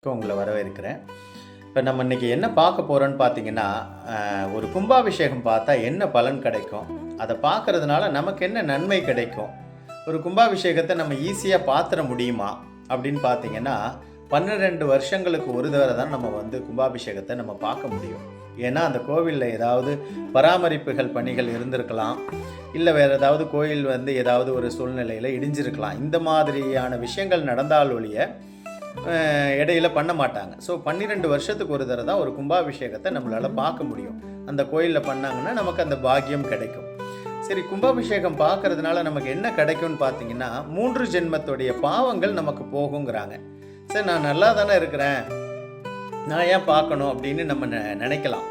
இப்போ உங்களை வரவேற்கிறேன். இப்போ நம்ம இன்னைக்கு என்ன பார்க்க போகிறோன்னு பார்த்தீங்கன்னா ஒரு கும்பாபிஷேகம் பார்த்தா என்ன பலன் கிடைக்கும்? அதை பார்க்குறதுனால நமக்கு என்ன நன்மை கிடைக்கும்? ஒரு கும்பாபிஷேகத்தை நம்ம ஈஸியாக பார்த்துட முடியுமா? அப்படின்னு பார்த்தீங்கன்னா பன்னிரெண்டு வருஷங்களுக்கு ஒரு தடவை தான் நம்ம வந்து கும்பாபிஷேகத்தை நம்ம பார்க்க முடியும். ஏன்னா அந்த கோவிலில் ஏதாவது பராமரிப்புகள் பணிகள் இருந்திருக்கலாம். இல்லை வேறு ஏதாவது கோயில் வந்து ஏதாவது ஒரு சூழ்நிலையில் இடிஞ்சிருக்கலாம். இந்த மாதிரியான விஷயங்கள் நடந்தால் ஒழிய இடையில பண்ண மாட்டாங்க. ஸோ பன்னிரெண்டு வருஷத்துக்கு ஒரு தடவை தான் ஒரு கும்பாபிஷேகத்தை நம்மளால் பார்க்க முடியும். அந்த கோயிலில் பண்ணாங்கன்னா நமக்கு அந்த பாக்கியம் கிடைக்கும். சரி கும்பாபிஷேகம் பார்க்கறதுனால நமக்கு என்ன கிடைக்கும்னு பார்த்தீங்கன்னா மூன்று ஜென்மத்துடைய பாவங்கள் நமக்கு போகுங்கிறாங்க. சரி நான் நல்லா தானே இருக்கிறேன். நான் ஏன் பார்க்கணும் அப்படின்னு நம்ம நெ- நினைக்கலாம்.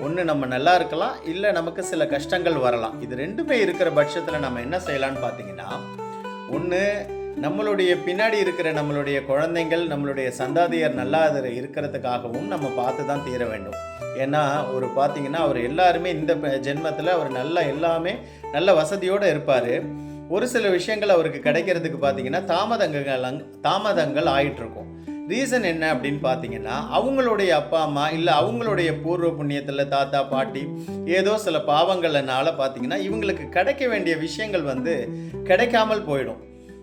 ஒன்று நம்ம நல்லா இருக்கலாம். இல்லை நமக்கு சில கஷ்டங்கள் வரலாம். இது ரெண்டுமே இருக்கிற பட்சத்தில் நம்ம என்ன செய்யலாம்னு பார்த்தீங்கன்னா ஒன்று நம்மளுடைய பின்னாடி இருக்கிற நம்மளுடைய குழந்தைங்கள் நம்மளுடைய சந்தாதியர் நல்லா அதில் இருக்கிறதுக்காகவும் நம்ம பார்த்து தான் தீர வேண்டும். ஏன்னா ஒரு பார்த்தீங்கன்னா அவர் எல்லாருமே இந்த ஜென்மத்தில் அவர் நல்லா எல்லாமே நல்ல வசதியோடு இருப்பார். ஒரு சில விஷயங்கள் அவருக்கு கிடைக்கிறதுக்கு பார்த்தீங்கன்னா தாமதங்கள் தாமதங்கள் ஆயிட்டுருக்கும். ரீசன் என்ன அப்படின்னு பார்த்தீங்கன்னா அவங்களுடைய அப்பா அம்மா இல்லை அவங்களுடைய பூர்வ புண்ணியத்தில் தாத்தா பாட்டி ஏதோ சில பாவங்கள்னால பார்த்தீங்கன்னா இவங்களுக்கு கிடைக்க வேண்டிய விஷயங்கள் வந்து கிடைக்காமல் போயிடும்.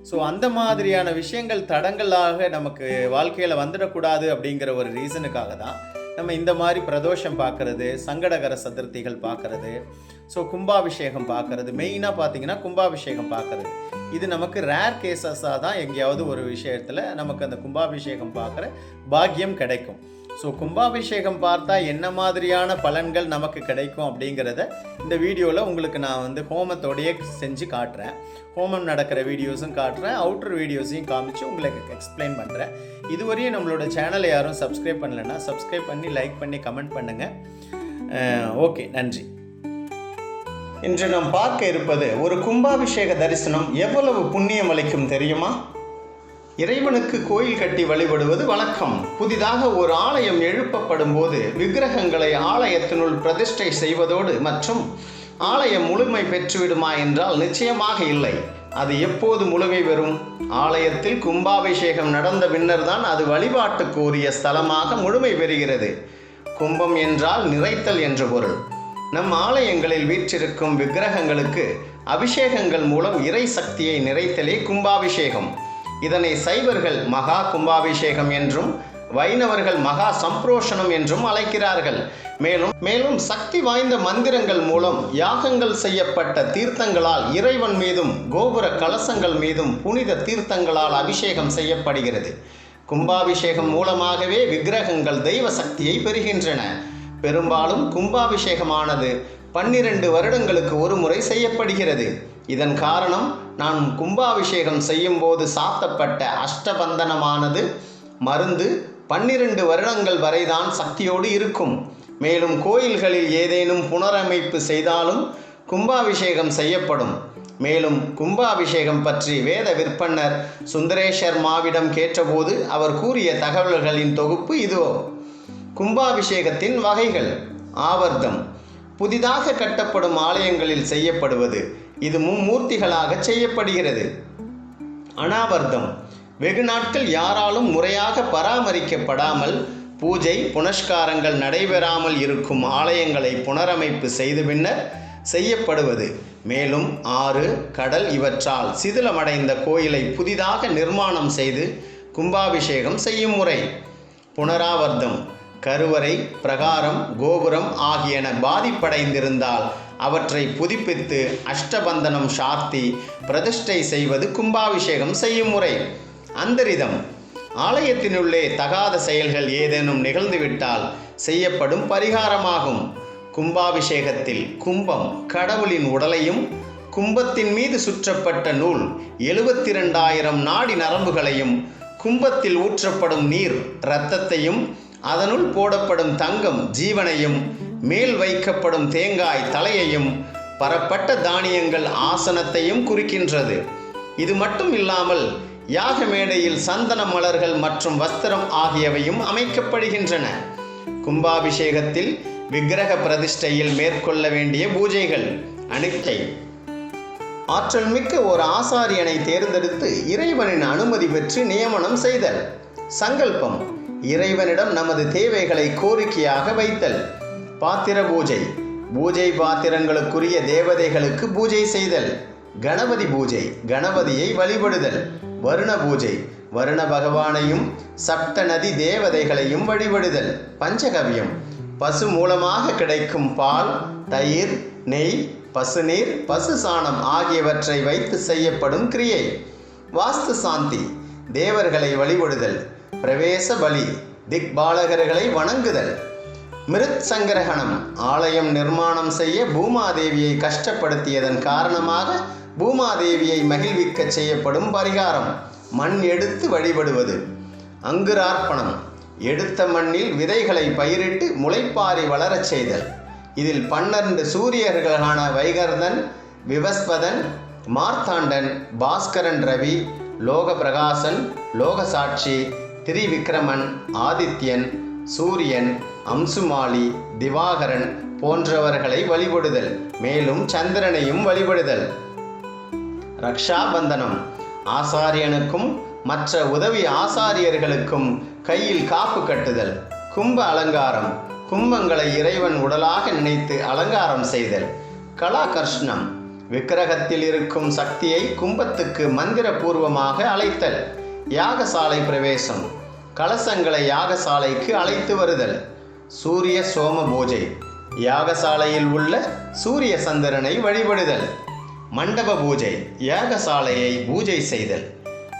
ஸோ அந்த மாதிரியான விஷயங்கள் தடங்களாக நமக்கு வாழ்க்கையில் வந்துடக்கூடாது அப்படிங்கிற ஒரு ரீசனுக்காக தான் நம்ம இந்த மாதிரி பிரதோஷம் பார்க்கறது சங்கடகர சதுர்த்திகள் பார்க்கறது ஸோ கும்பாபிஷேகம் பார்க்கறது மெயினாக பார்த்தீங்கன்னா கும்பாபிஷேகம் பார்க்கறது. இது நமக்கு ரேர் கேசஸாக தான் எங்கேயாவது ஒரு விஷயத்தில் நமக்கு அந்த கும்பாபிஷேகம் பார்க்குற பாக்கியம் கிடைக்கும். ஸோ கும்பாபிஷேகம் பார்த்தா என்ன மாதிரியான பலன்கள் நமக்கு கிடைக்கும் அப்படிங்கிறத இந்த வீடியோவில் உங்களுக்கு நான் வந்து ஹோமத்தோடையே செஞ்சு காட்டுறேன். ஹோமம் நடக்கிற வீடியோஸும் காட்டுறேன். அவுட்டர் வீடியோஸையும் காமிச்சு உங்களுக்கு எக்ஸ்பிளைன் பண்ணுறேன் இதுவரையும் நம்மளோட சேனலை யாரும் சப்ஸ்கிரைப் பண்ணலைன்னா சப்ஸ்கிரைப் பண்ணி லைக் பண்ணி கமெண்ட் பண்ணுங்கள் ஓகே நன்றி. இன்று நாம் பார்க்க இருப்பது ஒரு கும்பாபிஷேக தரிசனம் எவ்வளவு புண்ணியம் அளிக்கும் தெரியுமா? இறைவனுக்கு கோயில் கட்டி வழிபடுவது வழக்கம். புதிதாக ஒரு ஆலயம் எழுப்பப்படும் போது விக்கிரகங்களை ஆலயத்தினுள் பிரதிஷ்டை செய்வதோடு மற்றும் ஆலயம் முழுமை பெற்றுவிடுமா என்றால் நிச்சயமாக இல்லை. அது எப்போது முழுமை பெறும்? ஆலயத்தில் கும்பாபிஷேகம் நடந்த பின்னர் தான் அது வழிபாட்டுக்கு உரிய ஸ்தலமாக முழுமை பெறுகிறது. கும்பம் என்றால் நிறைத்தல் என்று பொருள். நம் ஆலயங்களில் வீற்றிருக்கும் விக்கிரகங்களுக்கு அபிஷேகங்கள் மூலம் இறை சக்தியை நிறைத்தலே கும்பாபிஷேகம். இதனை சைவர்கள் மகா கும்பாபிஷேகம் என்றும் வைணவர்கள் மகா சம்ப்ரோஷனம் என்றும் அழைக்கிறார்கள். மேலும் மேலும் சக்தி வாய்ந்த மந்திரங்கள் மூலம் யாகங்கள் செய்யப்பட்ட தீர்த்தங்களால் இறைவன் மீதும் கோபுர கலசங்கள் மீதும் புனித தீர்த்தங்களால் அபிஷேகம் செய்யப்படுகிறது. கும்பாபிஷேகம் மூலமாகவே விக்கிரகங்கள் தெய்வ சக்தியை பெறுகின்றன. பெரும்பாலும் கும்பாபிஷேகமானது பன்னிரண்டு வருடங்களுக்கு ஒரு முறை செய்யப்படுகிறது. இதன் காரணம் நான் கும்பாபிஷேகம் செய்யும் போது சாத்தப்பட்ட அஷ்டபந்தனமானது மருந்து பன்னிரண்டு வருடங்கள் வரைதான் சக்தியோடு இருக்கும். மேலும் கோயில்களில் ஏதேனும் புனரமைப்பு செய்தாலும் கும்பாபிஷேகம் செய்யப்படும். மேலும் கும்பாபிஷேகம் பற்றி வேத விற்பன்னர் சுந்தரேஷர் மாவிடம் கேட்டபோது அவர் கூறிய தகவல்களின் தொகுப்பு இதோ. கும்பாபிஷேகத்தின் வகைகள். ஆவர்த்தம். புதிதாக கட்டப்படும் ஆலயங்களில் செய்யப்படுவது. இது மும்மூர்த்திகளாக செய்யப்படுகிறது. அனாவர்த்தம். வெகு நாட்கள் யாராலும் முறையாக பராமரிக்கப்படாமல் பூஜை புனஸ்காரங்கள் நடைபெறாமல் இருக்கும் ஆலயங்களை புனரமைப்பு செய்து பின்னர் செய்யப்படுவது. மேலும் ஆறு கடல் இவற்றால் சிதிலமடைந்த கோயிலை புதிதாக நிர்மாணம் செய்து கும்பாபிஷேகம் செய்யும் முறை. புனராவர்த்தம். கருவறை பிரகாரம் கோபுரம் ஆகியன பாதிப்படைந்திருந்தால் அவற்றை புதுப்பித்து அஷ்டபந்தனம் சார்த்தி பிரதிஷ்டை செய்வது கும்பாபிஷேகம் செய்யும் முறை. அந்தரிதம். ஆலயத்தினுள்ளே தகாத செயல்கள் ஏதேனும் நிகழ்ந்துவிட்டால் செய்யப்படும் பரிகாரமாகும். கும்பாபிஷேகத்தில் கும்பம் கடவுளின் உடலையும் கும்பத்தின் மீது சுற்றப்பட்ட நூல் எழுபத்தி ரெண்டாயிரம் நாடி நரம்புகளையும் கும்பத்தில் ஊற்றப்படும் நீர் இரத்தத்தையும் அதனுள் போடப்படும் தங்கம் ஜீவனையும் மேல் வைக்கப்படும் தேங்காய் தலையையும் பரப்பட்ட தானியங்கள் ஆசனத்தையும் குறிக்கின்றது. இது மட்டும் இல்லாமல் யாக மேடையில் சந்தன மலர்கள் மற்றும் வஸ்திரம் ஆகியவையும் அமைக்கப்படுகின்றன. கும்பாபிஷேகத்தில் விக்கிரக பிரதிஷ்டையில் மேற்கொள்ள வேண்டிய பூஜைகள் அணிக்கை. ஆற்றல் மிக்க ஒரு ஆசாரியனை தேர்ந்தெடுத்து இறைவனின் அனுமதி பெற்று நியமனம் செய்தல். சங்கல்பம் இறைவனிடம் நமது தேவைகளை கோரிக்கையாக வைத்தல். பாத்திர பூஜை பூஜை பாத்திரங்களுக்குரிய தேவதைகளுக்கு பூஜை செய்தல். கணபதி பூஜை கணபதியை வழிபடுதல். வருண பூஜை வருண பகவானையும் சப்த நதி தேவதைகளையும் வழிபடுதல். பஞ்சகவியம் பசு மூலமாக கிடைக்கும் பால் தயிர் நெய் பசுநீர் பசு சாணம் ஆகியவற்றை வைத்து செய்யப்படும் கிரியை. வாஸ்து சாந்தி தேவர்களை வழிபடுதல். பிரவேச பலி திக்பாலகர்களை வணங்குதல். மிருத் சங்கிரகணம் ஆலயம் நிர்மாணம் செய்ய பூமாதேவியை கஷ்டப்படுத்தியதன் காரணமாக பூமாதேவியை மகிழ்விக்க செய்யப்படும் பரிகாரம். மண் எடுத்து வழிபடுவது. அங்குரார்ப்பணம். எடுத்த மண்ணில் விதைகளை பயிரிட்டு முளைப்பாரி வளரச் செய்தல். இதில் பன்னெண்டு சூரியர்களான வைகர்தன் விவஸ்பதன் மார்த்தாண்டன் பாஸ்கரன் ரவி லோக பிரகாசன் லோகசாட்சி திரிவிக்ரமன் ஆதித்யன் சூரியன் அம்சுமாலி திவாகரன் போன்றவர்களை வழிபடுதல் மேலும் சந்திரனையும் வழிபடுதல். ரக்ஷாபந்தனம். ஆசாரியனுக்கும் மற்ற உதவி ஆசாரியர்களுக்கும் கையில் காப்பு கட்டுதல் கும்ப அலங்காரம் கும்பங்களை இறைவன் உடலாக நினைத்து அலங்காரம் செய்தல். கலாகர்ஷ்ணம். விக்கிரகத்தில் இருக்கும் சக்தியை கும்பத்துக்கு மந்திரபூர்வமாக அழைத்தல். யாகசாலை பிரவேசம். கலசங்களை யாகசாலைக்கு அழைத்து வருதல். சூரிய சோம பூஜை. யாகசாலையில் உள்ள சூரிய சந்திரனை வழிபடுதல். மண்டப பூஜை யாகசாலையை பூஜை செய்தல்.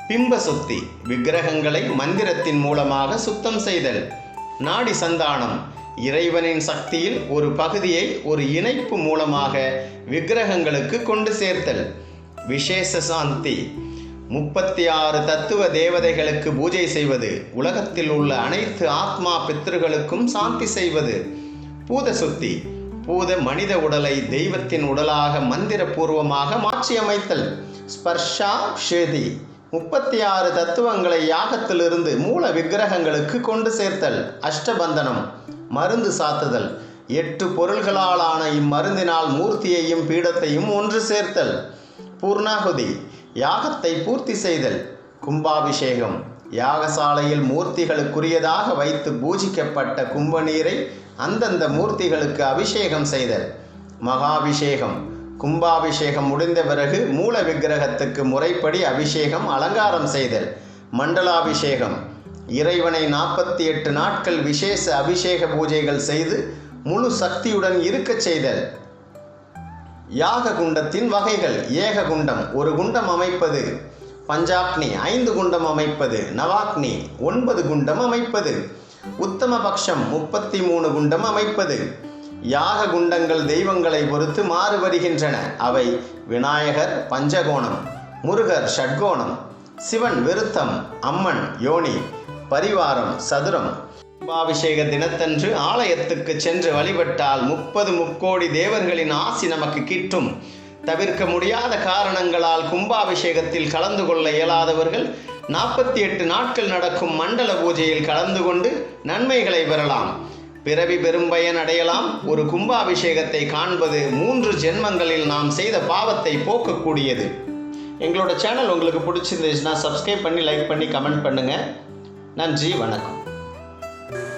பிம்ப சுத்தி விக்கிரகங்களை மந்திரத்தின் மூலமாக சுத்தம் செய்தல். நாடி சந்தானம் இறைவனின் சக்தியில் ஒரு பகுதியை ஒரு இணைப்பு மூலமாக விக்கிரகங்களுக்கு கொண்டு சேர்த்தல். விசேஷ சாந்தி முப்பத்தி ஆறு தத்துவ தேவதைகளுக்கு பூஜை செய்வது உலகத்தில் உள்ள அனைத்து ஆத்மா பித்திருகளுக்கும் சாந்தி செய்வது. பூத சுத்தி பூத மனித உடலை தெய்வத்தின் உடலாக மந்திரபூர்வமாக மாற்றியமைத்தல். ஸ்பர்ஷா ஷேதி முப்பத்தி ஆறு தத்துவங்களை யாகத்திலிருந்து மூல விக்கிரகங்களுக்கு கொண்டு சேர்த்தல். அஷ்டபந்தனம் மருந்து சாத்துதல். எட்டு பொருள்களாலான இம்மருந்தினால் மூர்த்தியையும் பீடத்தையும் ஒன்று சேர்த்தல். பூர்ணாகுதி யாகத்தை பூர்த்தி செய்தல் கும்பாபிஷேகம். யாகசாலையில் மூர்த்திகளுக்குரியதாக வைத்து பூஜிக்கப்பட்ட கும்ப நீரை அந்தந்த மூர்த்திகளுக்கு அபிஷேகம் செய்தல். மகாபிஷேகம். கும்பாபிஷேகம் முடிந்த பிறகு மூல விக்கிரகத்துக்கு முறைப்படி அபிஷேகம் அலங்காரம் செய்தல். மண்டலாபிஷேகம். இறைவனை நாற்பத்தி எட்டு நாட்கள் விசேஷ அபிஷேக பூஜைகள் செய்து முழு சக்தியுடன் இருக்கச் செய்தல். யாக குண்டத்தின் வகைகள். ஏக குண்டம் ஒரு குண்டம் அமைப்பது. பஞ்சாக்னி ஐந்து குண்டம் அமைப்பது. நவாக்னி ஒன்பது குண்டம் அமைப்பது. உத்தம பக்ஷம் முப்பத்தி மூணு குண்டம் அமைப்பது. யாக குண்டங்கள் தெய்வங்களை பொறுத்து மாறு வருகின்றன. அவை விநாயகர் பஞ்சகோணம் முருகர் ஷட்கோணம் சிவன் விருத்தம் அம்மன் யோனி பரிவாரம் சதுரம் கும்பாபிஷேக தினத்தன்று ஆலயத்துக்கு சென்று வழிபட்டால் முப்பது முக்கோடி தேவர்களின் ஆசி நமக்கு கிட்டும். தவிர்க்க முடியாத காரணங்களால் கும்பாபிஷேகத்தில் கலந்து கொள்ள இயலாதவர்கள் நாற்பத்தி எட்டு நாட்கள் நடக்கும் மண்டல பூஜையில் கலந்து கொண்டு நன்மைகளை பெறலாம். பிறவி பெரும்பயன் அடையலாம். ஒரு கும்பாபிஷேகத்தை காண்பது மூன்று ஜென்மங்களில் நாம் செய்த பாவத்தை போக்கக்கூடியது. எங்களோட சேனல் உங்களுக்கு பிடிச்சிருந்துச்சுன்னா சப்ஸ்கிரைப் பண்ணி லைக் பண்ணி கமெண்ட் பண்ணுங்கள் நன்றி வணக்கம்.